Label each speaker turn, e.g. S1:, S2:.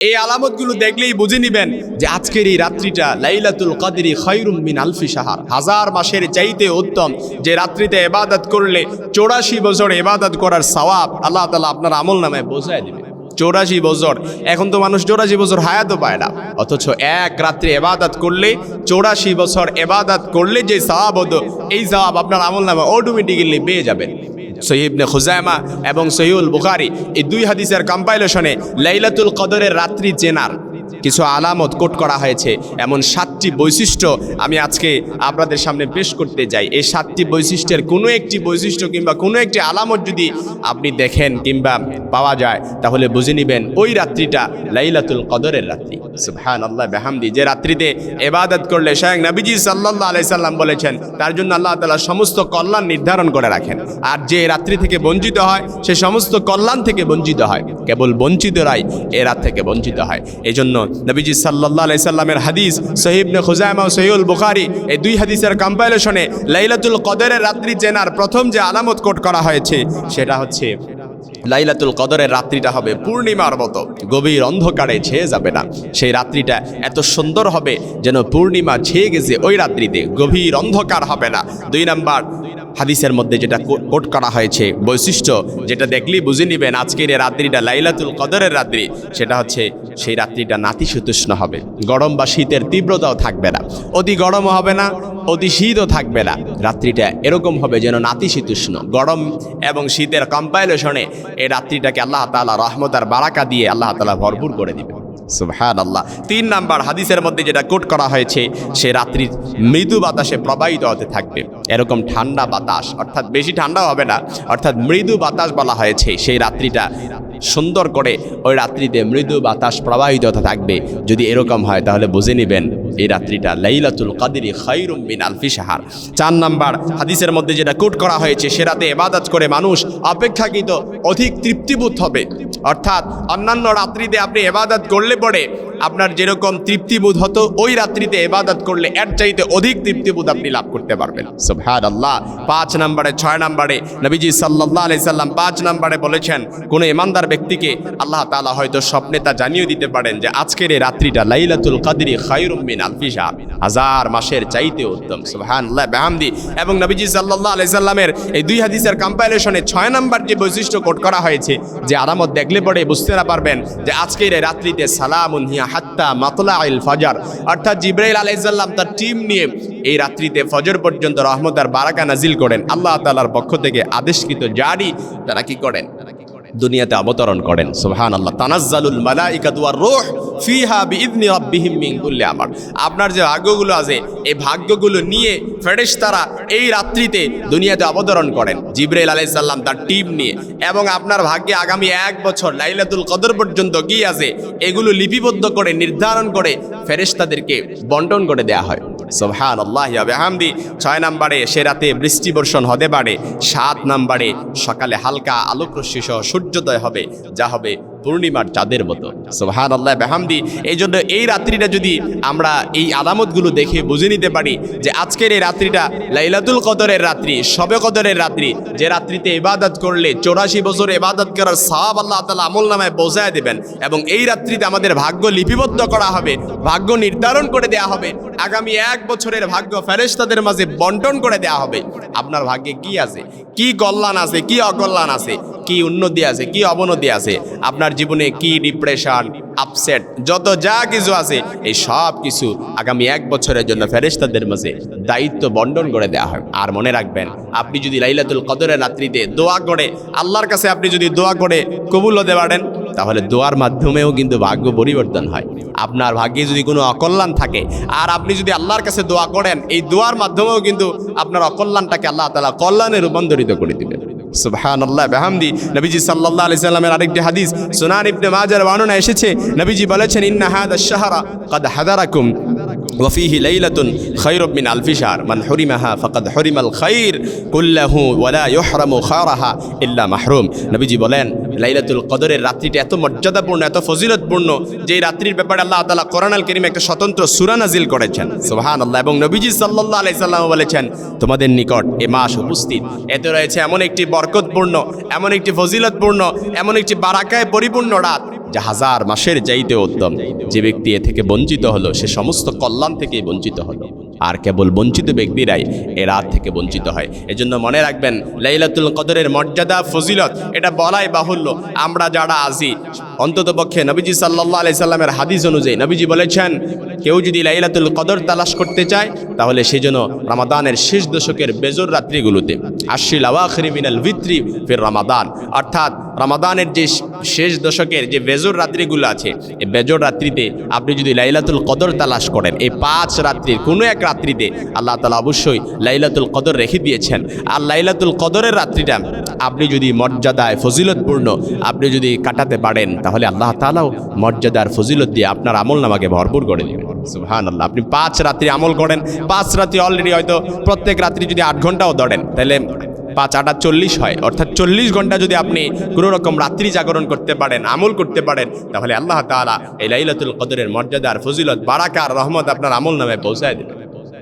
S1: এই আলামতগুলো দেখলেই বুঝে নিবেন যে আজকের এই রাত্রিটা লাইলাতুল কাদেরি খৈরুম মিন আলফি সাহার হাজার মাসের চাইতে উত্তম যে রাত্রিতে এবাদত করলে চৌরাশি বছর এবাদত করার সওয়াব আল্লাহ তালা আপনার আমল নামে বোঝায় দিবে চৌরাশি বছর। এখন তো মানুষ চৌরাশি বছর হায়াতও পায় না। অথচ এক রাত্রে এবাদাত করলে, চৌরাশি বছর এবাদাত করলে যে সাহাব হতো, এই সাহাব আপনার আমল নামে অটোমেটিক্যালি পেয়ে যাবেন। সহিবনে খুজাইমা এবং সহিউল বুখারি এই দুই হাদিসের কম্পাইলেশনে লাইলাতুল কদরের রাত্রি চেনার। কিছু আলামত কোট করা হয়েছে। এমন সাতটি বৈশিষ্ট্য আমি আজকে আপনাদের সামনে পেশ করতে যাই। এই সাতটি বৈশিষ্ট্যের কোনো একটি বৈশিষ্ট্য কিংবা কোনো একটি আলামত যদি আপনি দেখেন কিংবা পাওয়া যায়, তাহলে বুঝে নেবেন ওই রাত্রিটা লাইলাতুল কদরের রাত্রি। সুবহান আল্লাহ বেহামদি। যে রাত্রিতে এবাদত করলে স্বয়ং নবীজি সাল্লাহ আলাই সাল্লাম বলেছেন, তার জন্য আল্লাহ তালা সমস্ত কল্যাণ নির্ধারণ করে রাখেন। আর যে রাত্রি থেকে বঞ্চিত হয়, সে সমস্ত কল্যাণ থেকে বঞ্চিত হয়। কেবল বঞ্চিতরাই এ রাত থেকে বঞ্চিত হয়। এই জন্য নবীজি সাল্লাহ আলাই সাল্লামের হাদিস সহিবনে খুজাইমা সহিউল বুখারি এই দুই হাদিসের কম্পাইলেশনে লাইলাতুল কদরের রাত্রি চেনার প্রথম যে আলামত কোট করা হয়েছে, সেটা হচ্ছে লাইলাতুল কদরের রাত্রিটা হবে পূর্ণিমার মতো। গভীর অন্ধকারে ছেয়ে যাবে না। সেই রাত্রিটা এত সুন্দর হবে যেন পূর্ণিমা ছেয়ে গেছে ওই রাত্রিতে। গভীর অন্ধকার হবে না। দুই নাম্বার হাদিসের মধ্যে যেটা কোট করা হয়েছে, বৈশিষ্ট্য যেটা দেখলেই বুঝে নিবেন আজকের এই রাত্রিটা লাইলাতুল কদরের রাত্রি, সেটা হচ্ছে সেই রাত্রিটা নাতিশীতোষ্ণ হবে। গরম বা শীতের তীব্রতাও থাকবে না। অতি গরমও হবে না, অতি শীতও থাকবে না। রাত্রিটা এরকম হবে যেন নাতিশীতোষ্ণ। গরম এবং শীতের কম্পাইলেশনে এই রাত্রিটাকে আল্লাহ তালা রহমত আর বারাকা দিয়ে আল্লাহ তালা ভরপুর করে দিবে সুবহান আল্লাহ তিন নাম্বার হাদিসের মধ্যে যেটা কোট করা হয়েছে, সে রাত্রির মৃদু বাতাসে প্রবাহিত হতে থাকবে। এরকম ঠান্ডা বাতাস, অর্থাৎ বেশি ঠান্ডা হবে না, অর্থাৎ মৃদু বাতাস বলা হয়েছে, সেই রাত্রিটা সুন্দর করে ওই রাত্রিতে মৃদু বাতাস প্রবাহিত হতে থাকবে। যদি এরকম হয়, তাহলে বুঝে নেবেন এই রাত্রিটা লাইলাতুল কাদিরি খাইরুম বিন আলফি সাহার চার নাম্বার হাদিসের মধ্যে যেটা কোট করা হয়েছে, সে রাতে এবাদত করে মানুষ অপেক্ষাকৃত অধিক তৃপ্তিবোধ হবে। অর্থাৎ অন্যান্য রাত্রিতে আপনি এবাদত করলে পরে আপনার যেরকম তৃপ্তিবোধ হতো, ওই রাত্রিতে এবাদত করলে এর চাইতে অধিক তৃপ্তিবোধ আপনি লাভ করতে পারবেন। সুবহান আল্লাহ পাঁচ নম্বরে, ছয় নম্বরে নবীজি সাল্লাহ আলাই সাল্লাম পাঁচ নম্বরে বলেছেন, কোনো ইমানদার ব্যক্তিকে আল্লাহ তালা হয়তো স্বপ্নে তা জানিয়ে দিতে পারেন যে আজকের এই রাত্রিটা লাইলাতুল কাদরি খায়রুম মিন আলফিসা হাজার মাসের চাইতে উত্তম সুবহান বেহামদি। এবং নবীজি সাল্লাহ আলাই সাল্লামের এই দুই হাদিসের কম্পাইলেশনে ছয় নম্বর যে বৈশিষ্ট্য কোট করা হয়েছে, যে আরামত দেখলে পরে বুঝতে না পারবেন যে আজকের এই রাত্রিতে সালামুন হিয়া হাত্তা মাতলা আইল ফজর। অর্থাৎ জিব্রাইল আলাইসাল্লাম তার টিম নিয়ে এই রাত্রিতে ফজর পর্যন্ত রহমত আর বারাকা নাজিল করেন। আল্লাহ তালার পক্ষ থেকে আদেশকৃত জারি তারা কি করেন? দুনিয়াতে অবতরণ করেন। সুবহান আল্লাহ তানাজ্জালুল মালাইকাতু ওয়ার রূহ ফিহা বিইذনি রাব্বিহিম মিন কুল্লি আমার। আপনার যে ভাগ্যগুলো আছে, এই ভাগ্যগুলো নিয়ে ফেরেশতারা এই রাত্রিতে দুনিয়াতে অবতরণ করেন। জিব্রাইল আলাইহিস সালাম তার টিম নিয়ে। এবং আপনার ভাগ্যে আগামী এক বছর লাইলাতুল কদর পর্যন্ত কি আছে, এগুলো লিপিবদ্ধ করে, নির্ধারণ করে ফেরেশতাদেরকে বন্টন করে দেয়া হয়। সোহান আল্লাহ হামদি ছয় নম্বরে সে রাতে বৃষ্টি বর্ষণ হতে পারে, সাত নম্বরে সকালে হালকা আলোক রশ্মি সহ সূর্যোদয় হবে, যা হবে পূর্ণিমার চাঁদের মতো। সোহান আল্লাহ বেহামদি। এই জন্য এই রাত্রিটা যদি আমরা এই আলামতগুলো দেখে বুঝে নিতে পারি যে আজকের এই রাত্রিটা লাইলাতুল কদরের রাত্রি, শবে কদরের রাত্রি, যে রাত্রিতে ইবাদত করলে চৌরাশি বছর ইবাদত করার সাহাব আল্লাহ তালা আমল নামায় বোঝায় দেবেন এবং এই রাত্রিতে আমাদের ভাগ্য লিপিবদ্ধ করা হবে, ভাগ্য নির্ধারণ করে দেয়া হবে, আগামী এক বছরের ভাগ্য ফেরেশতাদের মাঝে বন্টন করে দেয়া হবে। আপনার ভাগ্যে কি আছে? কি কল্যাণ আছে? কি অকল্যাণ আছে? কি উন্নতি আছে, কি অবনতি আছে, আপনার জীবনে কি ডিপ্রেশন আপসেট যত যা কিছু আছে, এই সব কিছু আগামী এক বছরের জন্য ফেরেশতাদের মাঝে দায়িত্ব বন্টন করে দেওয়া হয়। আর মনে রাখবেন, আপনি যদি লাইলাতুল কদরের রাত্রিতে দোয়া করে, আল্লাহর কাছে আপনি যদি দোয়া করে কবুল হতে পারেন, তাহলে দোয়ার মাধ্যমেও কিন্তু ভাগ্য পরিবর্তন হয়। আপনার ভাগ্যে যদি কোনো অকল্যাণ থাকে, আর আপনি যদি আল্লাহর কাছে দোয়া করেন, এই দোয়ার মাধ্যমেও কিন্তু আপনার অকল্যাণটাকে আল্লাহ তালা কল্যাণে রূপান্তরিত করে দিবেন। সুবহান আল্লাহ বেহামদি নবীজি সাল্লাল্লাহু আলাইহি সাল্লামের আরেকটি হাদিস সুনান ইবনে মাজার বর্ণনা এসেছে নবীজি বলেছেন ইন্না হাদা শাহরা قد حذركم وفيه ليلة خير من ألف شهر من حرمها فقد حرم الخير كله ولا يحرم خيرها إلا محروم নবীজি বলেন লাইলাতুল কদরের রাত্রিটা এত মর্যাদাপূর্ণ, এত ফজিলতপূর্ণ যে রাত্রির ব্যাপারে আল্লাহ তালা কোরআন আল কারীমে একটা স্বতন্ত্র সুরা নাজিল করেছেন। সোহান আল্লাহ এবং নবীজি সাল্লাহ আলাইহি সাল্লাম বলেছেন, তোমাদের নিকট এ মাস উপস্থিত। এতে রয়েছে এমন একটি বরকতপূর্ণ, এমন একটি ফজিলতপূর্ণ, এমন একটি বারাকায় পরিপূর্ণ রাত যা হাজার মাসের যাইতে উত্তম। যে ব্যক্তি এ থেকে বঞ্চিত হলো, সে সমস্ত কল্যাণ থেকে বঞ্চিত হলো। আর কেবল বঞ্চিত ব্যক্তিরাই এ রাত থেকে বঞ্চিত হয়। এজন্য মনে রাখবেন, লাইলাতুল কদরের মর্যাদা, ফজিলত, এটা বলাই বাহুল্য। আমরা যারা আছি, অন্তত পক্ষে নবীজি সাল্লাহ আলি সাল্লামের হাদিস অনুযায়ী, নবীজি বলেছেন, কেউ যদি লাইলাতুল কদর তালাশ করতে চায়, তাহলে সে যেন রামাদানের শেষ দশকের বেজর রাত্রিগুলোতে আশিল আওয়াখরি মিনাল ভিত্রি ফির রামাদান। অর্থাৎ রামাদানের যে শেষ দশকের যে বেজর রাত্রিগুলো আছে, এই বেজর রাত্রিতে আপনি যদি লাইলাতুল কদর তালাশ করেন, এই পাঁচ রাত্রির, কোনো এক রাত্রিতে আল্লাহ তালা অবশ্যই লাইলাতুল কদর রেখে দিয়েছেন। আর লাইলাতুল কদরের রাত্রিটা আপনি যদি মর্যাদায় ফজিলতপূর্ণ আপনি যদি কাটাতে পারেন, তাহলে আল্লাহ তালাও মর্যাদার ফজিলত দিয়ে আপনার আমল নামাকে ভরপুর করে দেবেন। সুহান আল্লাহ আপনি পাঁচ রাত্রি আমল করেন, পাঁচ রাত্রি অলরেডি হয়তো প্রত্যেক রাত্রি যদি আট ঘন্টাও ধরেন, তাহলে পাঁচ আটা চল্লিশ হয়, অর্থাৎ চল্লিশ ঘণ্টা যদি আপনি কোনো রকম রাত্রি জাগরণ করতে পারেন, আমল করতে পারেন, তাহলে আল্লাহ তালা এই লাইলাতুল কদরের মর্যাদার ফজিলত বারাকার রহমত আপনার আমল নামে পৌঁছায় দেবেন।